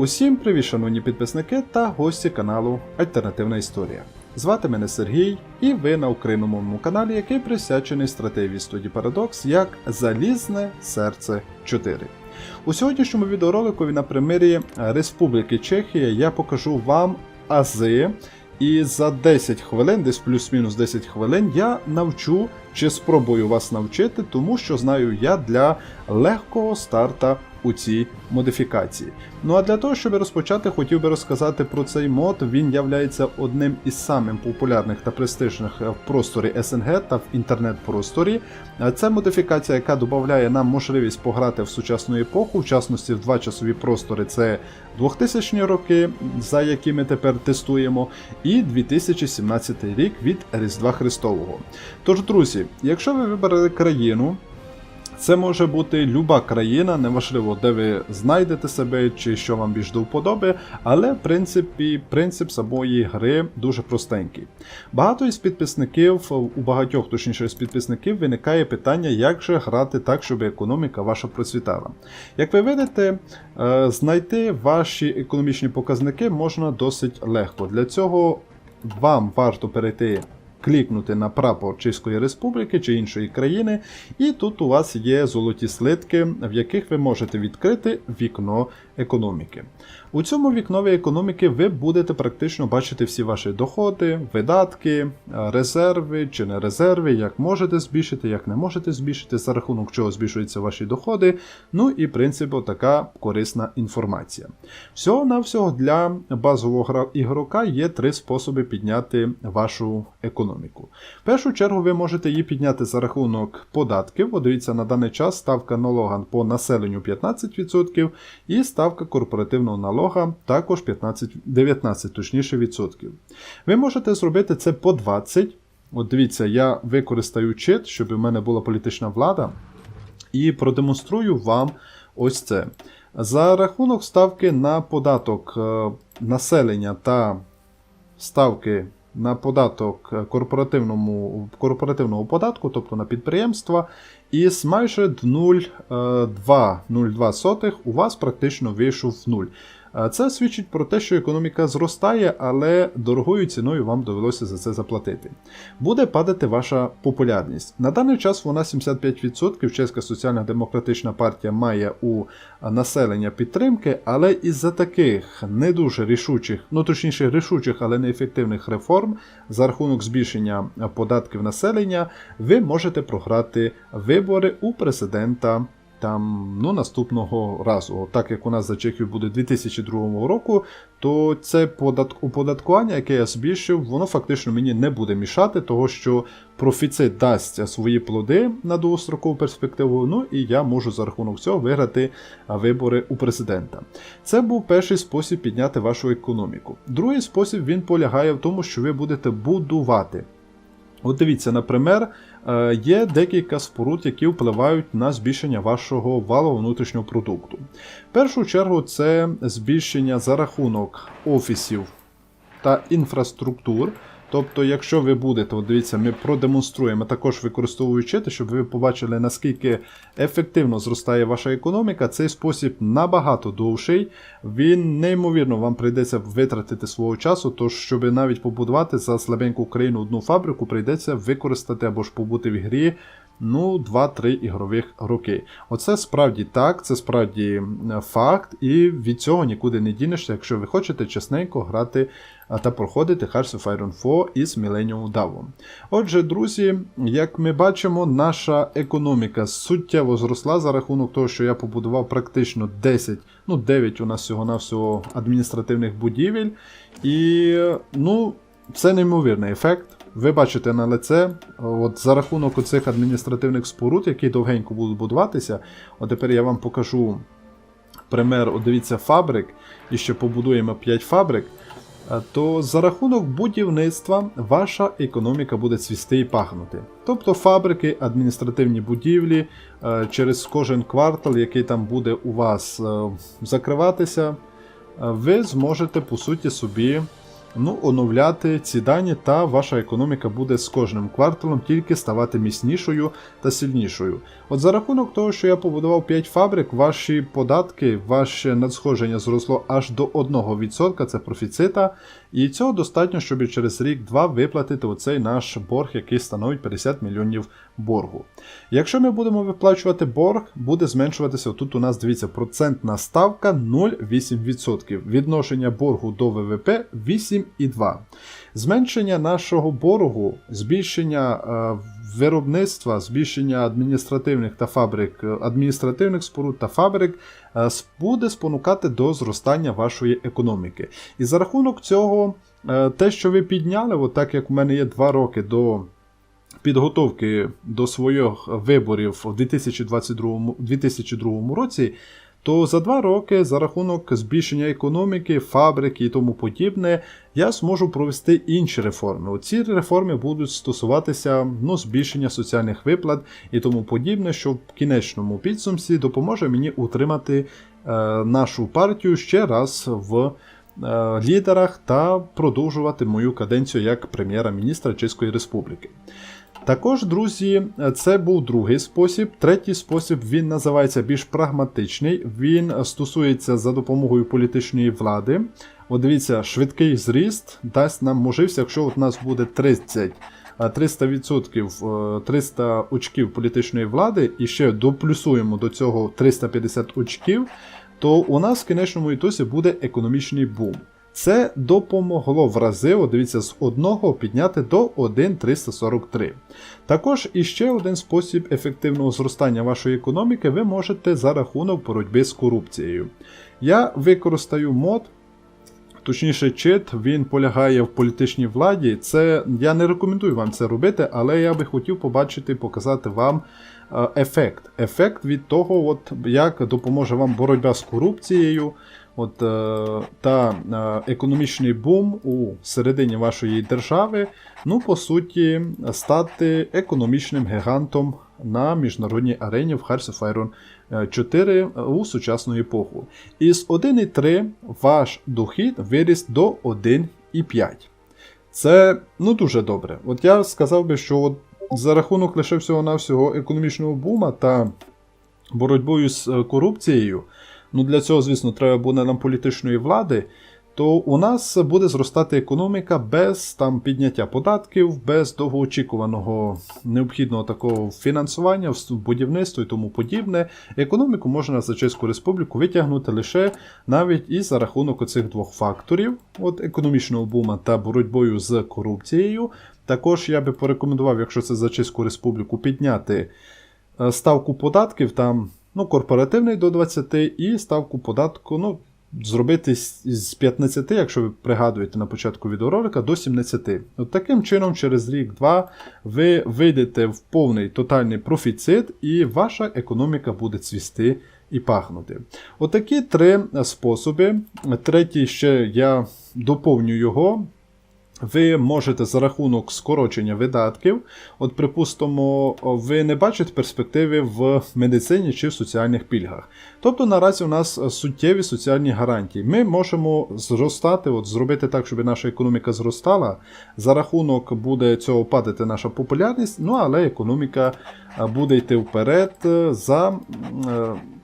Усім привіт, шановні підписники та гості каналу Альтернативна Історія. Звати мене Сергій, і ви на україномовному каналі, який присвячений стратегії студії Paradox як Залізне серце 4. У сьогоднішньому відеоролику на примірі Республіки Чехія я покажу вам ази. І за 10 хвилин, десь плюс-мінус 10 хвилин, я навчу чи спробую вас навчити, тому що знаю я для легкого старта у цій модифікації. Ну а для того, щоб розпочати, хотів би розказати про цей мод. Він являється одним із самих популярних та престижних в просторі СНГ та в інтернет-просторі. Це модифікація, яка додає нам можливість пограти в сучасну епоху, в частності в два часові простори. Це 2000 роки, за які ми тепер тестуємо, і 2017 рік від Різдва Христового. Тож, друзі, якщо ви вибрали країну, це може бути люба країна, неважливо, де ви знайдете себе чи що вам більш до вподоби, але в принципі принцип самої гри дуже простенький. Багато із підписників, у багатьох, точніше з підписників, виникає питання, як же грати так, щоб економіка ваша процвітала. Як ви видите, е, знайти ваші економічні показники можна досить легко. Для цього вам варто перейти клікнути на прапор Чеської Республіки чи іншої країни, і тут у вас є золоті слитки, в яких ви можете відкрити вікно економіки. У цьому вікнові економіки ви будете практично бачити всі ваші доходи, видатки, резерви чи не резерви, як можете збільшити, як не можете збільшити, за рахунок чого збільшуються ваші доходи. Ну і в принципі така корисна інформація. Всього-навсього для базового ігрока є три способи підняти вашу економіку. В першу чергу ви можете її підняти за рахунок податків. От дивіться, на даний час ставка налога по населенню 15% і ставка корпоративного налога також 15, 19 точніше, відсотків. Ви можете зробити це по 20. От дивіться, я використаю чит, щоб у мене була політична влада, і продемонструю вам ось це. За рахунок ставки на податок е, населення та ставки на податок корпоративному, корпоративного податку, тобто на підприємства, із майже 0,2 у вас практично вийшов нуль. Це свідчить про те, що економіка зростає, але дорогою ціною вам довелося за це заплатити. Буде падати ваша популярність. На даний час вона 75%. Чеська соціально-демократична партія має у населення підтримки, але із-за таких не дуже рішучих, ну точніше рішучих, але неефективних реформ за рахунок збільшення податків населення, ви можете програти вибори у президента там ну, наступного разу. Так як у нас за Чехію буде 2002 року, то це оподаткування, яке я збільшив, воно фактично мені не буде мішати, того що профіцит дасть свої плоди на довгострокову перспективу. Ну і я можу за рахунок цього виграти вибори у президента. Це був перший спосіб підняти вашу економіку. Другий спосіб він полягає в тому, що ви будете будувати. От дивіться, наприклад, є декілька споруд, які впливають на збільшення вашого валового внутрішнього продукту. В першу чергу, це збільшення за рахунок офісів та інфраструктур. Тобто, якщо ви будете, от дивіться, ми продемонструємо також використовуючи те, щоб ви побачили, наскільки ефективно зростає ваша економіка, цей спосіб набагато довший. Він неймовірно вам прийдеться витратити свого часу, тож, щоб навіть побудувати за слабеньку країну одну фабрику, прийдеться використати або ж побути в грі. Ну, 2-3 ігрових роки. Оце справді так, це справді факт, і від цього нікуди не дінешся, якщо ви хочете чесненько грати та проходити Hearts of Iron 4 із Millennium Dawn. Отже, друзі, як ми бачимо, наша економіка суттєво зросла за рахунок того, що я побудував практично 10, ну 9 у нас всього-навсього адміністративних будівель. І ну, це неймовірний ефект. Ви бачите на лице, от за рахунок оцих адміністративних споруд, які довгенько будуть будуватися. От тепер я вам покажу пример, от дивіться, фабрик, і ще побудуємо 5 фабрик. То за рахунок будівництва ваша економіка буде цвісти і пахнути. Тобто фабрики, адміністративні будівлі, через кожен квартал, який там буде у вас закриватися, ви зможете по суті собі ну, оновляти ці дані, та ваша економіка буде з кожним кварталом тільки ставати міцнішою та сильнішою. От за рахунок того, що я побудував 5 фабрик, ваші податки, ваше надсходження зросло аж до 1%, це профіцита. І цього достатньо, щоб через рік-два виплатити оцей наш борг, який становить 50 мільйонів боргу. Якщо ми будемо виплачувати борг, буде зменшуватися. Тут у нас дивіться процентна ставка 0,8%. Відношення боргу до ВВП 8,2%. Зменшення нашого боргу, збільшення е, виробництва, збільшення адміністративних та фабрик, е, адміністративних споруд та фабрик е, буде спонукати до зростання вашої економіки. І за рахунок цього, те, що ви підняли, от так як у мене є 2 роки до підготовки до своїх виборів у 2022, 2002 році, то за два роки за рахунок збільшення економіки, фабрики і тому подібне, я зможу провести інші реформи. Ці реформи будуть стосуватися ну, збільшення соціальних виплат і тому подібне, що в кінечному підсумці допоможе мені утримати е, нашу партію ще раз в е, лідерах та продовжувати мою каденцію як прем'єра-міністра Чеської Республіки. Також, друзі, це був другий спосіб. Третій спосіб він називається більш прагматичний. Він стосується за допомогою політичної влади. От дивіться, швидкий зріст дасть нам можливість, якщо от у нас буде 30. а 300%, е, 300 очків політичної влади і ще доплюсуємо до цього 350 очків, то у нас в кінечному ітосі буде економічний бум. Це допомогло в рази, дивіться, з 1 підняти до 1,343. Також іще один спосіб ефективного зростання вашої економіки ви можете за рахунок боротьби з корупцією. Я використаю мод. Точніше, чит він полягає в політичній владі. Це я не рекомендую вам це робити, але я би хотів побачити, показати вам е, ефект. Ефект від того, от, як допоможе вам боротьба з корупцією, от, е, та е, економічний бум у середині вашої держави, ну, по суті, стати економічним гігантом на міжнародній арені в Hearts of Iron 4 у сучасну епоху. Із 1,3 ваш дохід виріс до 1,5. Це ну, дуже добре. От я сказав би, що от за рахунок лише всього-навсього економічного бума та боротьбою з е, корупцією, ну для цього, звісно, треба буде нам політичної влади. То у нас буде зростати економіка без там підняття податків, без довгоочікуваного необхідного такого фінансування, в будівництво і тому подібне. Економіку можна за Чеську Республіку витягнути лише навіть і за рахунок оцих двох факторів: от економічного бума та боротьбою з корупцією. Також я би порекомендував, якщо це за Чеську Республіку, підняти е, ставку податків там ну, корпоративний до 20 і ставку податку. ну, Зробити з з 15, якщо ви пригадуєте на початку відеоролика, до 17. От таким чином, через рік-два ви вийдете в повний тотальний профіцит, і ваша економіка буде цвісти і пахнути. Отакі три способи. Третій ще я доповню його. Ви можете за рахунок скорочення видатків, от, припустимо, ви не бачите перспективи в медицині чи в соціальних пільгах. Тобто наразі у нас суттєві соціальні гарантії. Ми можемо зростати, от, зробити так, щоб наша економіка зростала. За рахунок буде цього падати наша популярність, ну але економіка е, буде йти вперед е, за.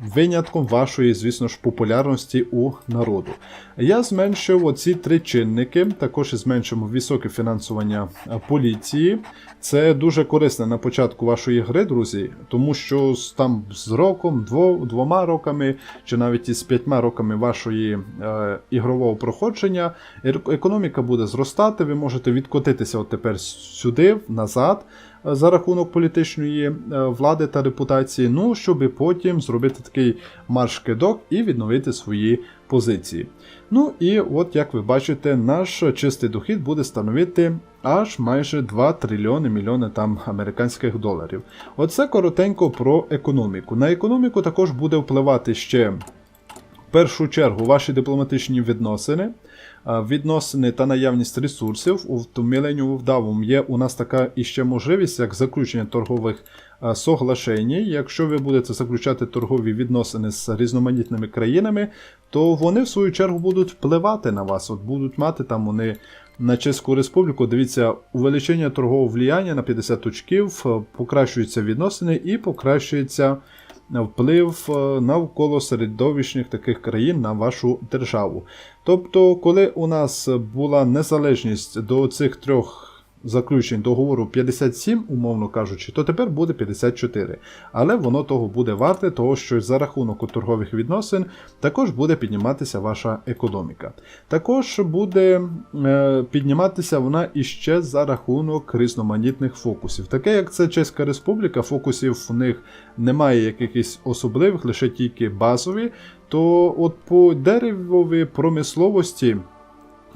Винятком вашої, звісно ж, популярності у народу. Я зменшив оці три чинники, також зменшимо високе фінансування поліції. Це дуже корисно на початку вашої гри, друзі, тому що там з роком, дво, двома роками, чи навіть із п'ятьма роками вашої е, ігрового проходження, економіка буде зростати, ви можете відкотитися от тепер сюди, назад за рахунок політичної е, влади та репутації, ну, щоб потім зробити такий марш-кидок і відновити свої позиції. Ну і от як ви бачите, наш чистий дохід буде становити аж майже 2 трильйони мільйони там американських доларів. Оце коротенько про економіку. На економіку також буде впливати ще в першу чергу ваші дипломатичні відносини, відносини та наявність ресурсів. У Millennium вдавом є у нас така іще можливість, як заключення торгових соглашень. Якщо ви будете заключати торгові відносини з різноманітними країнами, то вони в свою чергу будуть впливати на вас. От будуть мати там вони на Чеську Республіку. Дивіться, увеличення торгового влияння на 50 очків, покращуються відносини і покращується вплив е, навколо середовищних таких країн на вашу державу. Тобто, коли у нас була незалежність до цих трьох. Заключень договору 57, умовно кажучи, то тепер буде 54. Але воно того буде варте, того що за рахунок торгових відносин також буде підніматися ваша економіка. Також буде е, підніматися вона іще за рахунок різноманітних фокусів. Таке як це Чеська Республіка, фокусів в них немає якихось особливих, лише тільки базові. То от по деревовій промисловості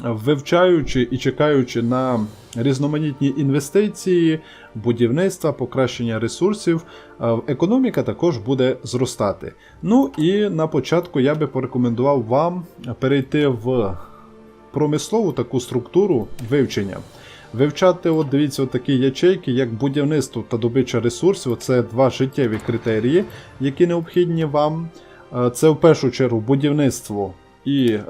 вивчаючи і чекаючи на різноманітні інвестиції, будівництва, покращення ресурсів, е, економіка також буде зростати. Ну і на початку я би порекомендував вам перейти в промислову таку структуру вивчення. Вивчати, от дивіться, от такі ячейки, як будівництво та добича ресурсів. Це два життєві критерії, які необхідні вам. Е, Це в першу чергу будівництво і е,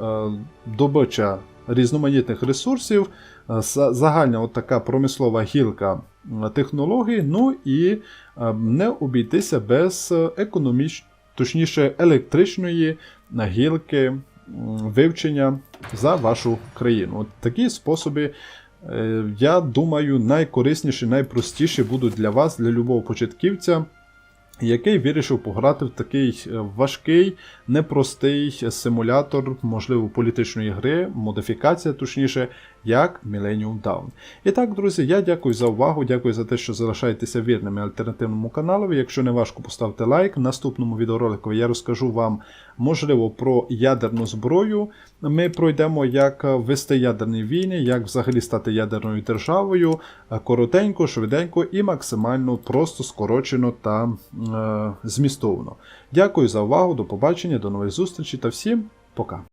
добича різноманітних ресурсів, е, загальна от така промислова гілка е, технологій, ну і е, не обійтися без економіч... точніше електричної гілки вивчення за вашу країну. От такі способи. е, Я думаю, найкорисніші, найпростіші будуть для вас, для любого початківця, який вирішив пограти в такий е, важкий, непростий симулятор, можливо, політичної гри, модифікація, точніше, як Millennium Dawn. І так, друзі, я дякую за увагу, дякую за те, що залишаєтеся вірними альтернативному каналу. Якщо не важко, поставте лайк. В наступному відеоролику я розкажу вам, можливо, про ядерну зброю. Ми пройдемо, як вести ядерні війни, як взагалі стати ядерною державою, коротенько, швиденько і максимально просто скорочено та е, змістовно. Дякую за увагу, до побачення, до нових зустрічей та всім пока.